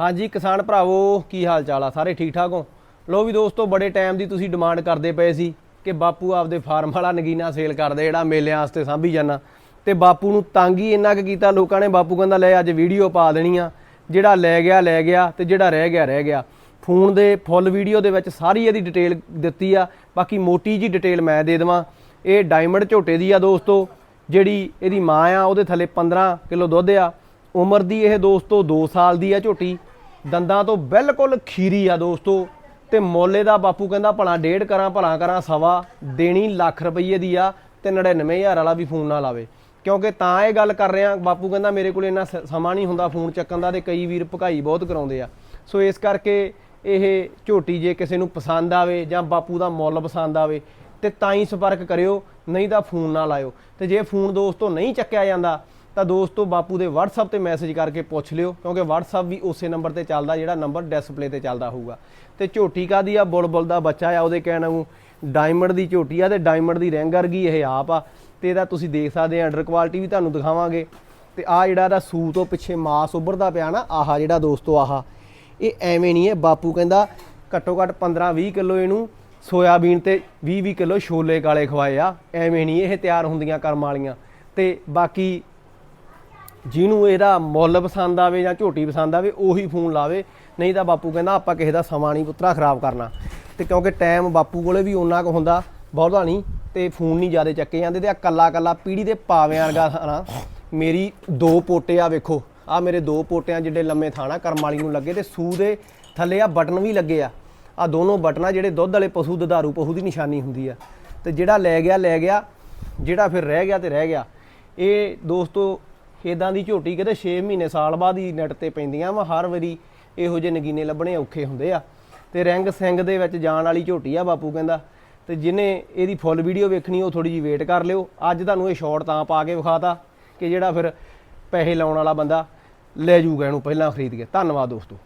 ਹਾਂਜੀ, ਕਿਸਾਨ ਭਰਾਵੋ, ਕੀ ਹਾਲ ਚਾਲ ਆ? ਸਾਰੇ ਠੀਕ ਠਾਕ ਹੋ? ਲੋ ਵੀ ਦੋਸਤੋ, ਬੜੇ ਟਾਈਮ ਦੀ ਤੁਸੀਂ ਡਿਮਾਂਡ ਕਰਦੇ ਪਏ ਸੀ ਕਿ ਬਾਪੂ ਆਪਦੇ ਫਾਰਮ ਵਾਲਾ ਨਗੀਨਾ ਸੇਲ ਕਰਦੇ ਜਿਹੜਾ ਮੇਲਿਆਂ ਵਾਸਤੇ ਸਾਂਭੀ ਜਾਣਾ ਤੇ ਬਾਪੂ ਨੂੰ ਤੰਗ ਹੀ ਇੰਨਾ ਕੁ ਕੀਤਾ, ਲੋਕਾਂ ਨੇ ਬਾਪੂ ਕਹਿੰਦਾ, ਲੈ, ਅੱਜ ਵੀਡੀਓ ਪਾ ਦੇਣੀ ਆ। ਜਿਹੜਾ ਲੈ ਗਿਆ ਲੈ ਗਿਆ ਤੇ ਜਿਹੜਾ ਰਹਿ ਗਿਆ ਰਹਿ ਗਿਆ। ਫੋਨ ਦੇ, ਫੁੱਲ ਵੀਡੀਓ ਦੇ ਵਿੱਚ ਸਾਰੀ ਇਹਦੀ ਡਿਟੇਲ ਦਿੱਤੀ ਆ। ਬਾਕੀ ਮੋਟੀ ਜੀ ਡਿਟੇਲ ਮੈਂ ਦੇ ਦੇਵਾਂ। ਇਹ ਡਾਇਮੰਡ ਝੋਟੇ ਦੀ ਆ ਦੋਸਤੋ, ਜਿਹੜੀ ਇਹਦੀ ਮਾਂ ਆ, ਉਹਦੇ ਥੱਲੇ 15 ਕਿਲੋ ਦੁੱਧ ਆ। ਉਮਰ ਦੀ ਇਹ ਦੋਸਤੋ 2 ਸਾਲ ਦੀ ਆ ਝੋਟੀ। ਦੰਦਾਂ ਤੋਂ ਬਿਲਕੁਲ ਖੀਰੀ ਆ ਦੋਸਤੋ। ਤੇ ਮੋਲੇ ਦਾ ਬਾਪੂ ਕਹਿੰਦਾ, ਭਲਾ ਡੇਢ ਕਰਾਂ, ਭਲਾ ਕਰਾਂ, ਸਵਾ ਦੇਣੀ ਲੱਖ ਰੁਪਏ ਦੀ ਆ ਤੇ 99000 ਵਾਲਾ ਵੀ ਫੋਨ ਨਾ ਲਾਵੇ। ਕਿਉਂਕਿ ਤਾਂ ਇਹ ਗੱਲ ਕਰ ਰਿਹਾ, ਬਾਪੂ ਕਹਿੰਦਾ, ਮੇਰੇ ਕੋਲ ਇੰਨਾ ਸ- ਸਮਾਂ ਨਹੀਂ ਹੁੰਦਾ ਫੋਨ ਚੱਕਣ ਦਾ ਤੇ ਕਈ ਵੀਰ ਭਕਾਈ ਬਹੁਤ ਕਰਾਉਂਦੇ ਆ। ਸੋ ਇਸ ਕਰਕੇ ਇਹ ਝੋਟੀ ਜੇ ਕਿਸੇ ਨੂੰ ਪਸੰਦ ਆਵੇ ਜਾਂ ਬਾਪੂ ਦਾ ਮੁੱਲ ਪਸੰਦ ਆਵੇ, ਤੇ ਤਾਂ ਹੀ ਸੰਪਰਕ ਕਰਿਓ, ਨਹੀਂ ਤਾਂ ਫੋਨ ਨਾ ਲਾਇਓ। ਤੇ ਜੇ ਫੋਨ ਦੋਸਤੋ ਨਹੀਂ ਚੱਕਿਆ ਜਾਂਦਾ ਤਾਂ ਦੋਸਤੋ ਬਾਪੂ ਦੇ WhatsApp ਤੇ ਮੈਸੇਜ ਕਰਕੇ ਪੁੱਛ ਲਿਓ, ਕਿਉਂਕਿ WhatsApp ਵੀ ਉਸੇ ਨੰਬਰ ਤੇ ਚੱਲਦਾ ਜਿਹੜਾ ਨੰਬਰ ਡਿਸਪਲੇ ਤੇ ਚੱਲਦਾ ਹੋਊਗਾ। ਤੇ ਝੋਟੀ ਕਾਦੀ ਆ? ਬੁਲਬੁਲ ਦਾ ਬੱਚਾ ਆ ਉਹਦੇ ਕਹਿਣ ਨੂੰ ਡਾਇਮੰਡ ਦੀ ਝੋਟੀ ਆ ਤੇ ਡਾਇਮੰਡ ਦੀ ਰਿੰਗ ਵਰਗੀ ਇਹ ਆਪ ਆ। ਤੇ ਇਹਦਾ ਤੁਸੀਂ ਦੇਖ ਸਕਦੇ ਆ ਅੰਡਰ ਕੁਆਲਿਟੀ ਵੀ ਤੁਹਾਨੂੰ ਦਿਖਾਵਾਂਗੇ। ਤੇ ਆ ਜਿਹੜਾ ਇਹਦਾ ਸੂ ਤੋਂ ਪਿੱਛੇ ਮਾਸ ਉੱਭਰਦਾ ਪਿਆ ਨਾ, ਆਹਾ ਜਿਹੜਾ ਦੋਸਤੋ ਆਹਾ, ਇਹ ਐਵੇਂ ਨਹੀਂ ਹੈ। ਬਾਪੂ ਕਹਿੰਦਾ ਘੱਟੋ ਘੱਟ 15 20 ਕਿਲੋ ਇਹਨੂੰ ਸੋਇਆਬੀਨ ਤੇ 20 20 ਕਿਲੋ ਛੋਲੇ ਕਾਲੇ ਖਵਾਏ ਆ। ਐਵੇਂ ਨਹੀਂ ਇਹ ਤਿਆਰ ਹੁੰਦੀਆਂ ਕਰਮ ਵਾਲੀਆਂ। ਤੇ ਬਾਕੀ ਜਿਹਨੂੰ ਇਹਦਾ ਮੁੱਲ ਪਸੰਦ ਆਵੇ ਜਾਂ ਝੋਟੀ ਪਸੰਦ ਆਵੇ, ਉਹੀ ਫੋਨ ਲਾਵੇ। ਨਹੀਂ ਤਾਂ ਬਾਪੂ ਕਹਿੰਦਾ, ਆਪਾਂ ਕਿਸੇ ਦਾ ਸਮਾਂ ਨਹੀਂ ਪੁੱਤਰਾ ਖਰਾਬ ਕਰਨਾ। ਤੇ ਕਿਉਂਕਿ ਟਾਈਮ ਬਾਪੂ ਕੋਲੇ ਵੀ ਓਨਾ ਕੁ ਹੁੰਦਾ, ਬਹੁਤਾ ਨਹੀਂ, ਤੇ ਫੋਨ ਨਹੀਂ ਜ਼ਿਆਦਾ ਚੱਕੇ ਜਾਂਦੇ, ਤੇ ਆ ਕੱਲਾ ਕੱਲਾ ਪੀੜੀ ਦੇ ਪਾਵਿਆਂ ਵਰਗਾ ਥਾਣਾ ਮੇਰੀ ਦੋ ਪੋਟੇ ਆ ਵੇਖੋ ਆ ਮੇਰੇ ਦੋ ਪੋਟਿਆਂ ਜਿਹੜੇ ਲੰਮੇ ਥਾਣਾ ਕਰਮ ਵਾਲੀ ਨੂੰ ਲੱਗੇ, ਤੇ ਸੂ ਦੇ ਥੱਲੇ ਆ ਬਟਨ ਵੀ ਲੱਗੇ ਆ। ਆ ਦੋਨੋਂ ਬਟਨਾਂ ਜਿਹੜੇ ਦੁੱਧ ਵਾਲੇ ਪਸ਼ੂ, ਦੁਧਾਰੂ ਪਸ਼ੂ ਦੀ ਨਿਸ਼ਾਨੀ ਹੁੰਦੀ ਆ। ਤੇ ਜਿਹੜਾ ਲੈ ਗਿਆ ਲੈ ਗਿਆ, ਜਿਹੜਾ ਫਿਰ ਰਹਿ ਗਿਆ ਤੇ ਰਹਿ ਗਿਆ। ਇਹ ਦੋਸਤੋ ਇਦਾਂ ਦੀ ਝੋਟੀ ਕਿਤੇ 6 ਮਹੀਨੇ ਸਾਲ ਬਾਅਦ ਹੀ ਨੈਟ ਤੇ ਪੈਂਦੀਆਂ ਵਾ, ਹਰ ਵਾਰੀ ਇਹੋ ਜਿਹੇ ਨਗੀਨੇ ਲੱਭਣੇ ਔਖੇ ਹੁੰਦੇ ਆ। ਤੇ ਰਿੰਗ ਸਿੰਘ ਦੇ ਵਿੱਚ ਜਾਣ ਵਾਲੀ ਝੋਟੀ ਆ ਬਾਪੂ ਕਹਿੰਦਾ। ਤੇ ਜਿਹਨੇ ਇਹਦੀ ਫੁੱਲ ਵੀਡੀਓ ਵੇਖਣੀ, ਉਹ ਥੋੜੀ ਜਿਹੀ ਵੇਟ ਕਰ ਲਿਓ। ਅੱਜ ਤੁਹਾਨੂੰ ਇਹ ਸ਼ਾਰਟ ਤਾਂ ਪਾ ਕੇ ਵਿਖਾਤਾ ਕਿ ਜਿਹੜਾ ਫਿਰ ਪੈਸੇ ਲਾਉਣ ਵਾਲਾ ਬੰਦਾ ਲੈ ਜਾਊਗਾ ਇਹਨੂੰ ਪਹਿਲਾਂ ਖਰੀਦ ਕੇ। ਧੰਨਵਾਦ ਦੋਸਤੋ।